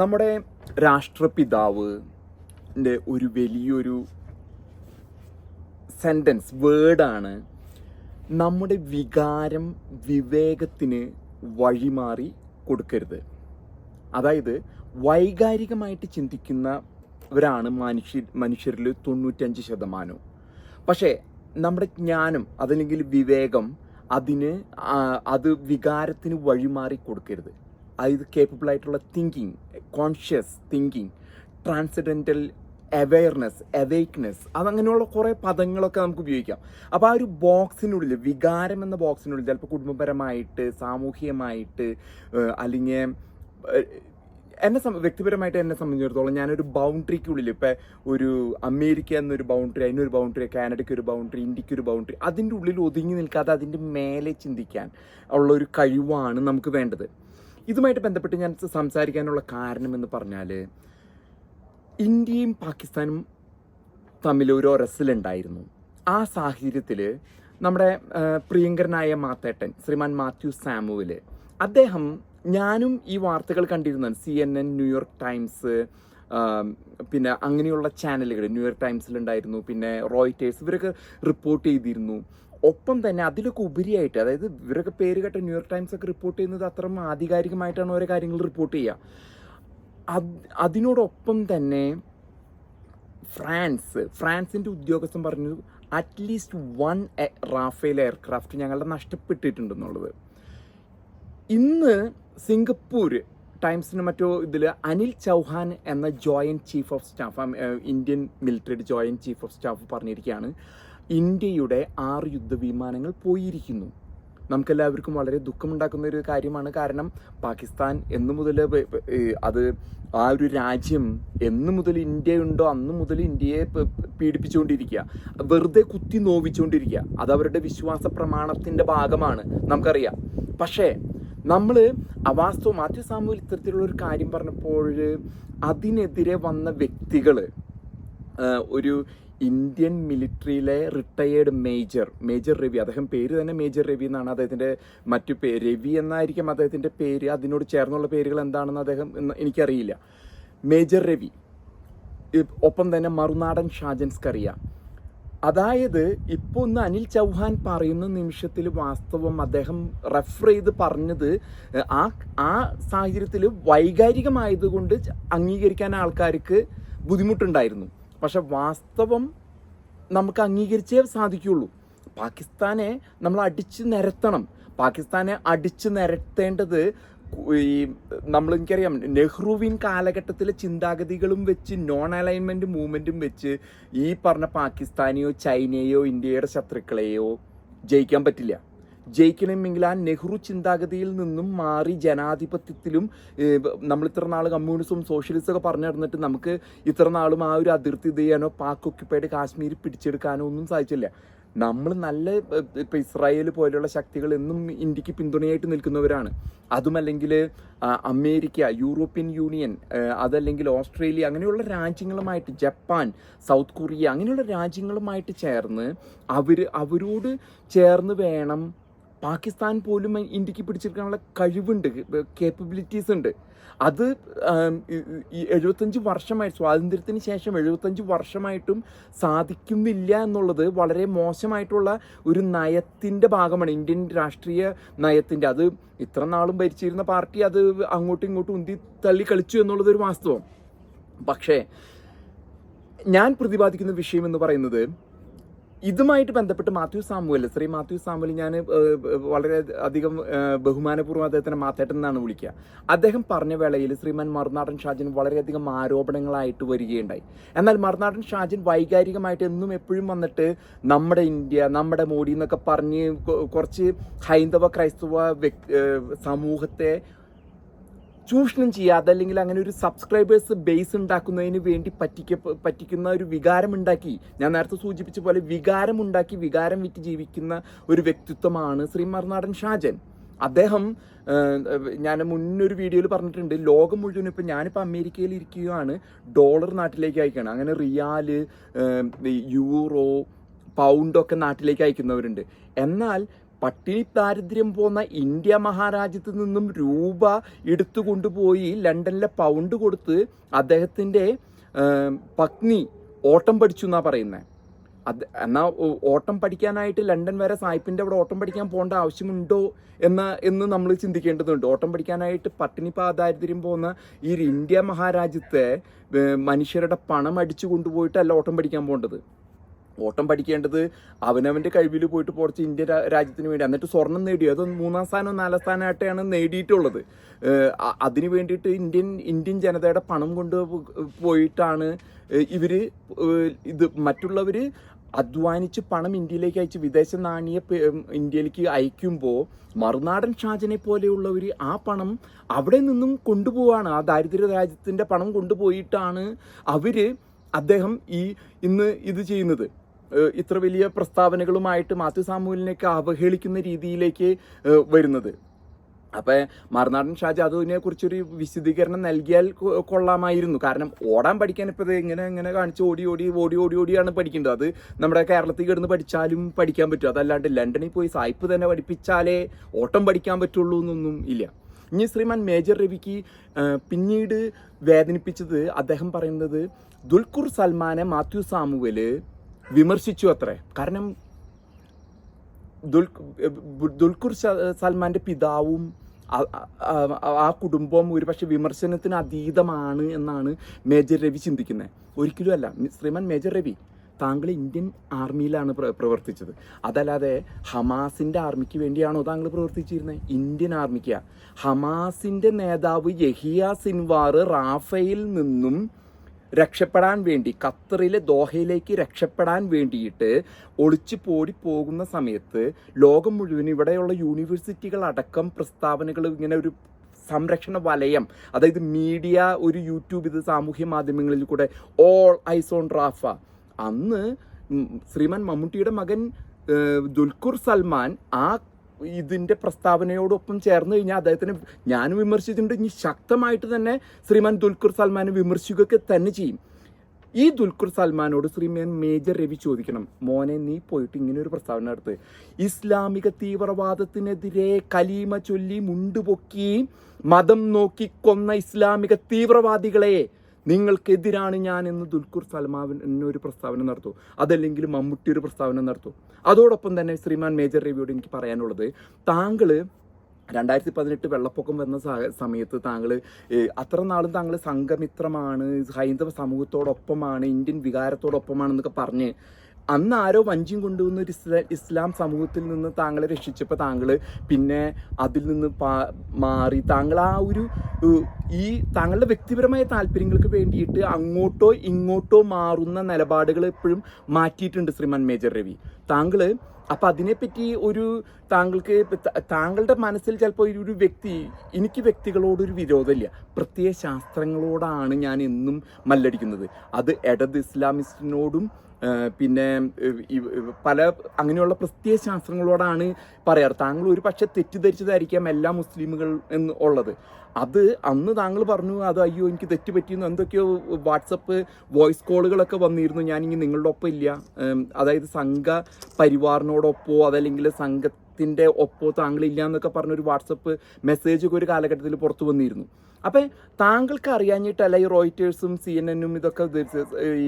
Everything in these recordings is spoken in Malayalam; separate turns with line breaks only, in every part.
നമ്മുടെ രാഷ്ട്രപിതാവ് ഒരു വലിയൊരു സെന്റൻസ് വേർഡാണ് നമ്മുടെ വികാരം വിവേകത്തിന് വഴിമാറി കൊടുക്കരുത്. അതായത് വൈകാരികമായിട്ട് ചിന്തിക്കുന്നവരാണ് മനുഷ്യ മനുഷ്യരിൽ തൊണ്ണൂറ്റഞ്ച് ശതമാനവും. പക്ഷേ നമ്മുടെ ജ്ഞാനം അതല്ലെങ്കിൽ വിവേകം അതിന് അത് വികാരത്തിന് വഴിമാറി കൊടുക്കരുത്. അത് കേപ്പബിൾ ആയിട്ടുള്ള thinking conscious thinking transcendental awareness awakeness അതങ്ങനെയുള്ള കുറേ പദങ്ങളൊക്കെ നമുക്ക് ഉപയോഗിക്കാം. അപ്പോൾ ആ ഒരു ബോക്സിനുള്ളിൽ വികാരം എന്ന ബോക്സിനുള്ളിൽ ചിലപ്പോൾ കുടുംബപരമായിട്ട് സാമൂഹികമായിട്ട് അല്ലെങ്കിൽ എന്നെ സംബന്ധ വ്യക്തിപരമായിട്ട് എന്നെ സംബന്ധിച്ചിടത്തോളം ഞാനൊരു ബൗണ്ടറിക്കുള്ളിൽ ഇപ്പം ഒരു അമേരിക്ക എന്നൊരു ബൗണ്ടറി അതിനൊരു ബൗണ്ടറി കാനഡയ്ക്ക് ഒരു ബൗണ്ടറി ഇന്ത്യയ്ക്ക് ഒരു ബൗണ്ടറി അതിന്റെ ഉള്ളിൽ ഒതുങ്ങി നിൽക്കാതെ അതിന്റെ മേലെ ചിന്തിക്കാൻ ഉള്ള ഒരു കഴിവാണ് നമുക്ക് വേണ്ടത്. ഇതുമായിട്ട് ബന്ധപ്പെട്ട് ഞാൻ സംസാരിക്കാനുള്ള കാരണം എന്ന് പറഞ്ഞാൽ ഇന്ത്യയും പാകിസ്ഥാനും തമ്മിൽ ഒരു ഒരസലുണ്ടായിരുന്നു. ആ സാഹചര്യത്തിൽ നമ്മുടെ പ്രിയങ്കരനായ മാത്തേട്ടൻ ശ്രീമാൻ മാത്യു സാമുവൽ അദ്ദേഹം ഞാനും ഈ വാർത്തകൾ കണ്ടിരുന്നു C N N New York Times പിന്നെ അങ്ങനെയുള്ള ചാനലുകൾ ന്യൂയോർക്ക് ടൈംസിലുണ്ടായിരുന്നു പിന്നെ റോയിറ്റേഴ്സ് ഇവരൊക്കെ റിപ്പോർട്ട് ചെയ്തിരുന്നു. ഒപ്പം തന്നെ അതിലൊക്കെ ഉപരിയായിട്ട് അതായത് ഇവരൊക്കെ പേര് കേട്ട ന്യൂയോർക്ക് ടൈംസ് ഒക്കെ റിപ്പോർട്ട് ചെയ്യുന്നത് അത്ര ആധികാരികമായിട്ടാണ് ഓരോ കാര്യങ്ങൾ റിപ്പോർട്ട് ചെയ്യുക. അത് അതിനോടൊപ്പം തന്നെ ഫ്രാൻസ് ഫ്രാൻസിന്റെ ഉദ്യോഗസ്ഥൻ പറഞ്ഞു അറ്റ്ലീസ്റ്റ് വൺ റാഫേൽ എയർക്രാഫ്റ്റ് ഞങ്ങളുടെ നഷ്ടപ്പെട്ടിട്ടുണ്ടെന്നുള്ളത്. ഇന്ന് സിംഗപ്പൂർ ടൈംസിന് മറ്റോ ഇതിൽ അനിൽ ചൗഹാൻ എന്ന joint chief of staff Indian മിലിറ്ററിയുടെ joint chief of staff പറഞ്ഞിരിക്കുകയാണ്. ഇന്ത്യയുടെ ആറ് യുദ്ധവിമാനങ്ങൾ പോയിരിക്കുന്നു. നമുക്കെല്ലാവർക്കും വളരെ ദുഃഖമുണ്ടാക്കുന്ന ഒരു കാര്യമാണ്. കാരണം പാകിസ്ഥാൻ എന്നു മുതൽ അത് ആ ഒരു രാജ്യം എന്നു മുതൽ ഇന്ത്യ ഉണ്ടോ അന്ന് മുതൽ ഇന്ത്യയെ പീഡിപ്പിച്ചുകൊണ്ടിരിക്കുക. വെറുതെ കുത്തി നോവിച്ചുകൊണ്ടിരിക്കുക അത് അവരുടെ വിശ്വാസ പ്രമാണത്തിന്റെ ഭാഗമാണ് നമുക്കറിയാം. പക്ഷേ നമ്മൾ അവാസ്തവ മാത്യു സാമൂഹ്യ ഇത്തരത്തിലുള്ള ഒരു കാര്യം പറഞ്ഞപ്പോൾ അതിനെതിരെ വന്ന വ്യക്തികൾ ഒരു ഇന്ത്യൻ മിലിറ്ററിയിലെ റിട്ടയേർഡ് മേജർ മേജർ രവി അദ്ദേഹം പേര് തന്നെ മേജർ രവി എന്നാണ് അദ്ദേഹത്തിന്റെ മറ്റു പേര് രവി എന്നായിരിക്കും അദ്ദേഹത്തിന്റെ പേര്. അതിനോട് ചേർന്നുള്ള പേരുകൾ എന്താണെന്ന് അദ്ദേഹം എനിക്കറിയില്ല. മേജർ രവി ഒപ്പം തന്നെ മറുനാടൻ ഷാജൻസ്കറിയ. അതായത് ഇപ്പോൾ ഒന്ന് അനിൽ ചൗഹാൻ പറയുന്ന നിമിഷത്തിൽ വാസ്തവം അദ്ദേഹം റെഫർ ചെയ്ത് പറഞ്ഞത് ആ ആ സാഹചര്യത്തിൽ വൈകാരികമായതുകൊണ്ട് അംഗീകരിക്കാൻ ആൾക്കാർക്ക് ബുദ്ധിമുട്ടുണ്ടായിരുന്നു. പക്ഷെ വാസ്തവം നമുക്ക് അംഗീകരിച്ചേ സാധിക്കുള്ളൂ. പാകിസ്ഥാനെ നമ്മൾ അടിച്ചു നിരത്തണം. പാകിസ്ഥാനെ അടിച്ചു നിരത്തേണ്ടത് ഈ നമ്മൾ എനിക്കറിയാം നെഹ്റുവിൻ കാലഘട്ടത്തിലെ ചിന്താഗതികളും വെച്ച് നോൺ അലൈൻമെന്റ് മൂവ്മെന്റും വെച്ച് ഈ പറഞ്ഞ പാകിസ്ഥാനെയോ ചൈനയെയോ ഇന്ത്യയുടെ ശത്രുക്കളെയോ ജയിക്കാൻ പറ്റില്ല. ജയിക്കണമെങ്കിൽ ആ നെഹ്റു ചിന്താഗതിയിൽ നിന്നും മാറി ജനാധിപത്യത്തിലും നമ്മൾ ഇത്ര നാൾ കമ്മ്യൂണിസവും സോഷ്യലിസ്റ്റും ഒക്കെ പറഞ്ഞു നടന്നിട്ട് നമുക്ക് ഇത്ര നാളും ആ ഒരു അതിർത്തി ചെയ്യാനോ പാക് ഒക്യുപ്പൈഡ് കാശ്മീർ പിടിച്ചെടുക്കാനോ ഒന്നും സാധിച്ചില്ല. നമ്മൾ നല്ല ഇപ്പം ഇസ്രായേൽ പോലെയുള്ള ശക്തികൾ എന്നും ഇന്ത്യയ്ക്ക് പിന്തുണയായിട്ട് നിൽക്കുന്നവരാണ്. അതുമല്ലെങ്കിൽ അമേരിക്ക യൂറോപ്യൻ യൂണിയൻ അതല്ലെങ്കിൽ ഓസ്ട്രേലിയ അങ്ങനെയുള്ള രാജ്യങ്ങളുമായിട്ട് ജപ്പാൻ സൗത്ത് കൊറിയ അങ്ങനെയുള്ള രാജ്യങ്ങളുമായിട്ട് ചേർന്ന് അവർ അവരോട് ചേർന്ന് വേണം പാകിസ്ഥാൻ പോലും ഇന്ത്യയ്ക്ക് പിടിച്ചെടുക്കാനുള്ള കഴിവുണ്ട് കേപ്പബിലിറ്റീസ് ഉണ്ട്. അത് എഴുപത്തഞ്ച് വർഷമായി സ്വാതന്ത്ര്യത്തിന് ശേഷം എഴുപത്തഞ്ച് വർഷമായിട്ടും സാധിക്കുന്നില്ല എന്നുള്ളത് വളരെ മോശമായിട്ടുള്ള ഒരു നയത്തിന്റെ ഭാഗമാണ് ഇന്ത്യൻ രാഷ്ട്രീയ നയത്തിന്റെ അത് ഇത്ര നാളും ഭരിച്ചിരുന്ന പാർട്ടി അത് അങ്ങോട്ടും ഇങ്ങോട്ടും ഉന്തി തള്ളി കളിച്ചു എന്നുള്ളത് ഒരു വാസ്തവം. പക്ഷേ ഞാൻ പ്രതിപാദിക്കുന്ന വിഷയം എന്ന് പറയുന്നത് ഇതുമായിട്ട് ബന്ധപ്പെട്ട് മാത്യു സാമുവൽ ശ്രീ മാത്യു സാമുവൽ ഞാൻ വളരെ അധികം ബഹുമാനപൂർവം അദ്ദേഹത്തിനെ മാത്തേട്ടൻ എന്നാണ് വിളിക്കുക. അദ്ദേഹം പറഞ്ഞ വേളയിൽ ശ്രീമാൻ മറുനാടൻ ഷാജൻ വളരെയധികം ആരോപണങ്ങളായിട്ട് വരികയുണ്ടായി. എന്നാൽ മറുനാടൻ ഷാജൻ വൈകാരികമായിട്ട് എന്നും എപ്പോഴും വന്നിട്ട് നമ്മുടെ ഇന്ത്യ നമ്മുടെ മോഡി എന്നൊക്കെ പറഞ്ഞ് കുറച്ച് ഹൈന്ദവ ക്രൈസ്തവ സമൂഹത്തെ ചൂഷണം ചെയ്യാതെ അല്ലെങ്കിൽ അങ്ങനെ ഒരു സബ്സ്ക്രൈബേഴ്സ് ബേസ് ഉണ്ടാക്കുന്നതിന് വേണ്ടി പറ്റിക്ക പറ്റിക്കുന്ന ഒരു വികാരം ഉണ്ടാക്കി ഞാൻ നേരത്തെ സൂചിപ്പിച്ച പോലെ വികാരം ഉണ്ടാക്കി വികാരം വിറ്റ് ജീവിക്കുന്ന ഒരു വ്യക്തിത്വമാണ് ശ്രീ മറുനാടൻ ഷാജൻ. അദ്ദേഹം ഞാൻ മുന്നൊരു വീഡിയോയിൽ പറഞ്ഞിട്ടുണ്ട് ലോകം മുഴുവൻ ഇപ്പം ഞാനിപ്പോൾ അമേരിക്കയിൽ ഇരിക്കുകയാണ് ഡോളർ നാട്ടിലേക്ക് അയക്കുകയാണ്. അങ്ങനെ റിയാൽ യൂറോ പൗണ്ടൊക്കെ നാട്ടിലേക്ക് അയക്കുന്നവരുണ്ട്. എന്നാൽ പട്ടിണി ദാരിദ്ര്യം പോന്ന ഇന്ത്യ മഹാരാജ്യത്ത് നിന്നും രൂപ എടുത്തു കൊണ്ടുപോയി ലണ്ടനിലെ പൗണ്ട് കൊടുത്ത് അദ്ദേഹത്തിന്റെ പത്നി ഓട്ടം പഠിച്ചു എന്നാ പറയുന്നത് അത് എന്നാൽ ഓട്ടം പഠിക്കാനായിട്ട് ലണ്ടൻ വരെ സായിപ്പിന്റെ അവിടെ ഓട്ടം പഠിക്കാൻ പോകേണ്ട ആവശ്യമുണ്ടോ എന്ന എന്ന് നമ്മൾ ചിന്തിക്കേണ്ടതുണ്ട്. ഓട്ടം പഠിക്കാനായിട്ട് പട്ടിണി പാദാരിദ്ര്യം പോകുന്ന ഈ ഇന്ത്യ മഹാരാജ്യത്തെ മനുഷ്യരുടെ പണം അടിച്ചു കൊണ്ടുപോയിട്ടല്ല ഓട്ടം പഠിക്കാൻ പോകേണ്ടത്. ഓട്ടം പഠിക്കേണ്ടത് അവനവന്റെ കഴിവിൽ പോയിട്ട് കുറച്ച് ഇന്ത്യ രാജ്യത്തിന് വേണ്ടി. എന്നിട്ട് സ്വർണം നേടി അത് മൂന്നാം സ്ഥാനം നാലാം സ്ഥാനമായിട്ടാണ് നേടിയിട്ടുള്ളത്. അതിന് വേണ്ടിയിട്ട് ഇന്ത്യൻ ഇന്ത്യൻ ജനതയുടെ പണം കൊണ്ട് പോയിട്ടാണ് ഇവർ ഇത് മറ്റുള്ളവർ അധ്വാനിച്ച് പണം ഇന്ത്യയിലേക്ക് അയച്ച് വിദേശ നാണയ ഇന്ത്യയിലേക്ക് അയക്കുമ്പോൾ മറുനാടൻ ഷാജനെ പോലെയുള്ളവർ ആ പണം അവിടെ നിന്നും കൊണ്ടുപോവാണ്. ആ ദാരിദ്ര്യ രാജ്യത്തിന്റെ പണം കൊണ്ടുപോയിട്ടാണ് അവർ അദ്ദേഹം ഈ ഇന്ന് ഇത് ചെയ്യുന്നത്. ഇത്ര വലിയ പ്രസ്താവനകളുമായിട്ട് മാത്യു സാമൂലിനെയൊക്കെ അവഹേളിക്കുന്ന രീതിയിലേക്ക് വരുന്നത്. അപ്പം മറുനാടൻ ഷാജി അതിനെ കുറിച്ചൊരു വിശദീകരണം നൽകിയാൽ കൊള്ളാമായിരുന്നു. കാരണം ഓടാൻ പഠിക്കാൻ ഇപ്പോൾ ഇങ്ങനെ ഇങ്ങനെ കാണിച്ച് ഓടി ഓടി ഓടി ഓടി ഓടിയാണ് പഠിക്കേണ്ടത്. അത് നമ്മുടെ കേരളത്തിൽ കിടന്ന് പഠിച്ചാലും പഠിക്കാൻ പറ്റും. അതല്ലാണ്ട് ലണ്ടനിൽ പോയി സായിപ്പ് തന്നെ പഠിപ്പിച്ചാലേ ഓട്ടം പഠിക്കാൻ പറ്റുള്ളൂ എന്നൊന്നും ഇല്ല. ഇനി ശ്രീമാൻ മേജർ രവിക്ക് പിന്നീട് വേദനിപ്പിച്ചത് അദ്ദേഹം പറയുന്നത് ദുൽഖുർ സൽമാനെ മാത്യു സാമുവൽ വിമർശിച്ചു അത്രേ. കാരണം ദുൽ ദുൽഖുർ സൽമാന്റെ പിതാവും ആ- കുടുംബം ഒരുപക്ഷെ വിമർശനത്തിന് അതീതമാണ് എന്നാണ് മേജർ രവി ചിന്തിക്കുന്നത്. ഒരിക്കലും അല്ല ശ്രീമാൻ മേജർ രവി താങ്കൾ ഇന്ത്യൻ ആർമിയിലാണ് പ്ര- പ്രവർത്തിച്ചത്. അതല്ലാതെ ഹമാസിന്റെ ആർമിക്ക് വേണ്ടിയാണോ താങ്കൾ പ്രവർത്തിച്ചിരുന്നത്? ഇന്ത്യൻ ആർമിക്കാണ് ഹമാസിന്റെ നേതാവ് യഹിയ സിൻവാർ റാഫയിൽ നിന്നും രക്ഷപ്പെടാൻ വേണ്ടി ഖത്തറിലെ ദോഹയിലേക്ക് രക്ഷപ്പെടാൻ വേണ്ടിയിട്ട് ഒളിച്ചു പോടി പോകുന്ന സമയത്ത് ലോകം മുഴുവൻ ഇവിടെയുള്ള യൂണിവേഴ്സിറ്റികൾ അടക്കം പ്രസ്താവനകൾ ഇങ്ങനെ ഒരു സംരക്ഷണ വലയം അതായത് മീഡിയ ഒരു യൂട്യൂബ് ഇത് സാമൂഹ്യ മാധ്യമങ്ങളിൽ കൂടെ ഓൾ ഐസോൺ റാഫ അന്ന് ശ്രീമാൻ മമ്മൂട്ടിയുടെ മകൻ ദുൽഖുർ സൽമാൻ ആ ഇതിന്റെ പ്രസ്താവനയോടൊപ്പം ചേർന്ന് കഴിഞ്ഞാൽ അദ്ദേഹത്തിന് ഞാനും വിമർശിച്ചിട്ടുണ്ട്. ഇനി ശക്തമായിട്ട് തന്നെ ശ്രീമാൻ ദുൽഖുർ സൽമാനെ വിമർശിക്കുകയൊക്കെ തന്നെ ചെയ്യും. ഈ ദുൽഖുർ സൽമാനോട് ശ്രീമാൻ മേജർ രവി ചോദിക്കണം മോനെ നീ പോയിട്ട് ഇങ്ങനെ ഒരു പ്രസ്താവന നടത്ത്. ഇസ്ലാമിക തീവ്രവാദത്തിനെതിരെ കലീമ ചൊല്ലി മുണ്ടുപൊക്കി മതം നോക്കി കൊന്ന ഇസ്ലാമിക തീവ്രവാദികളെ നിങ്ങൾക്കെതിരാണ് ഞാൻ എന്ന് ദുൽഖുർ സൽമാവിൻ ഒരു പ്രസ്താവന നടത്തൂ. അതല്ലെങ്കിൽ മമ്മൂട്ടി ഒരു പ്രസ്താവന നടത്തൂ. അതോടൊപ്പം തന്നെ ശ്രീമാൻ മേജർ രവിയോട് എനിക്ക് പറയാനുള്ളത് താങ്കൾ രണ്ടായിരത്തി പതിനെട്ട് വെള്ളപ്പൊക്കം വന്ന സമയത്ത് താങ്കൾ അത്ര നാളും താങ്കൾ സംഘമിത്രമാണ് ഹൈന്ദവ സമൂഹത്തോടൊപ്പമാണ് ഇന്ത്യൻ വികാരത്തോടൊപ്പമാണെന്നൊക്കെ പറഞ്ഞ് അന്ന് ആരോ വഞ്ചിയും കൊണ്ടുവന്ന ഒരു ഇസ്ലാം സമൂഹത്തിൽ നിന്ന് താങ്കളെ രക്ഷിച്ചപ്പോൾ താങ്കൾ പിന്നെ അതിൽ നിന്ന് മാറി. താങ്കൾ ആ ഒരു ഈ താങ്കളുടെ വ്യക്തിപരമായ താല്പര്യങ്ങൾക്ക് വേണ്ടിയിട്ട് അങ്ങോട്ടോ ഇങ്ങോട്ടോ മാറുന്ന നിലപാടുകൾ എപ്പോഴും മാറ്റിയിട്ടുണ്ട് ശ്രീമാൻ മേജർ രവി. താങ്കൾ അപ്പം അതിനെപ്പറ്റി ഒരു താങ്കൾക്ക് താങ്കളുടെ മനസ്സിൽ ചിലപ്പോൾ ഒരു വ്യക്തി എനിക്ക് വ്യക്തികളോടൊരു വിരോധമില്ല. പ്രത്യേക ശാസ്ത്രങ്ങളോടാണ് ഞാൻ എന്നും മല്ലടിക്കുന്നത്. അത് എടത് ഇസ്ലാമിസ്റ്റിനോടും പിന്നെ പല അങ്ങനെയുള്ള പ്രത്യയ ശാസ്ത്രങ്ങളോടാണ് പറയാറ്. താങ്കൾ ഒരു പക്ഷെ തെറ്റിദ്ധരിച്ചതായിരിക്കാം എല്ലാ മുസ്ലിമുകൾ എന്ന് ഉള്ളത്. അത് അന്ന് താങ്കൾ പറഞ്ഞു അത് അയ്യോ എനിക്ക് തെറ്റ് പറ്റിയെന്ന് എന്തൊക്കെയോ വാട്സപ്പ് വോയിസ് കോളുകളൊക്കെ വന്നിരുന്നു. ഞാനിങ്ങനെ നിങ്ങളുടെ ഒപ്പം ഇല്ല. അതായത് സംഘ പരിവാറിനോടൊപ്പോ അതല്ലെങ്കിൽ സംഘത്തിന്റെ താങ്കൾ താങ്കളില്ല എന്നൊക്കെ പറഞ്ഞൊരു വാട്സപ്പ് മെസ്സേജ് ഒരു കാലഘട്ടത്തിൽ പുറത്തു വന്നിരുന്നു. അപ്പം താങ്കൾക്ക് അറിയാഞ്ഞിട്ടല്ല ഈ റോയിറ്റേഴ്സും സി എൻ എന്നും ഇതൊക്കെ ഇത് ഈ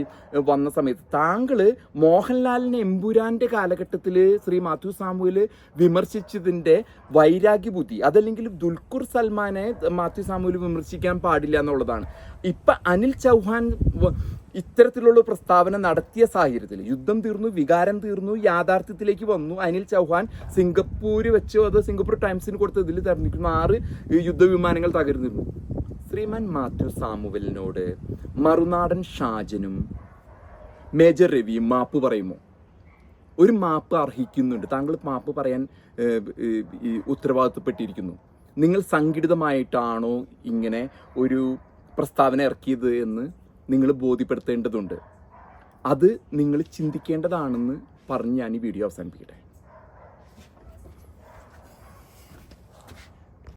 വന്ന സമയത്ത്? താങ്കൾ മോഹൻലാലിനെ എമ്പുരാന്റെ കാലഘട്ടത്തിൽ ശ്രീ മാത്യു സാമുവിൽ വിമർശിച്ചതിന്റെ വൈരാഗ്യ ബുദ്ധി അതല്ലെങ്കിൽ ദുൽഖുർ സൽമാനെ മാത്യു സാമുവിൽ വിമർശിക്കാൻ പാടില്ല എന്നുള്ളതാണ്. ഇപ്പം അനിൽ ചൗഹാൻ ഇത്തരത്തിലുള്ള പ്രസ്താവന നടത്തിയ സാഹചര്യത്തിൽ യുദ്ധം തീർന്നു വികാരം തീർന്നു യാഥാർത്ഥ്യത്തിലേക്ക് വന്നു. അനിൽ ചൗഹാൻ സിംഗപ്പൂര് വെച്ച് അത് സിംഗപ്പൂർ ടൈംസിന് കൊടുത്ത് ഇതിൽ തെരഞ്ഞെടുക്കുന്ന ആറ് യുദ്ധവിമാനങ്ങൾ തകർന്നിരുന്നു. ശ്രീമാൻ മാത്യു സാമുവലിനോട് മറുനാടൻ ഷാജനും മേജർ രവിയും മാപ്പ് പറയുമോ? ഒരു മാപ്പ് അർഹിക്കുന്നുണ്ട്. താങ്കൾ മാപ്പ് പറയാൻ ഉത്തരവാദിത്തപ്പെട്ടിരിക്കുന്നു. നിങ്ങൾ സംഘടിതമായിട്ടാണോ ഇങ്ങനെ ഒരു പ്രസ്താവന ഇറക്കിയത് എന്ന് നിങ്ങൾ ബോധ്യപ്പെടുത്തേണ്ടതുണ്ട്. അത് നിങ്ങൾ ചിന്തിക്കേണ്ടതാണെന്ന് പറഞ്ഞ് ഞാൻ ഈ വീഡിയോ അവസാനിപ്പിക്കട്ടെ.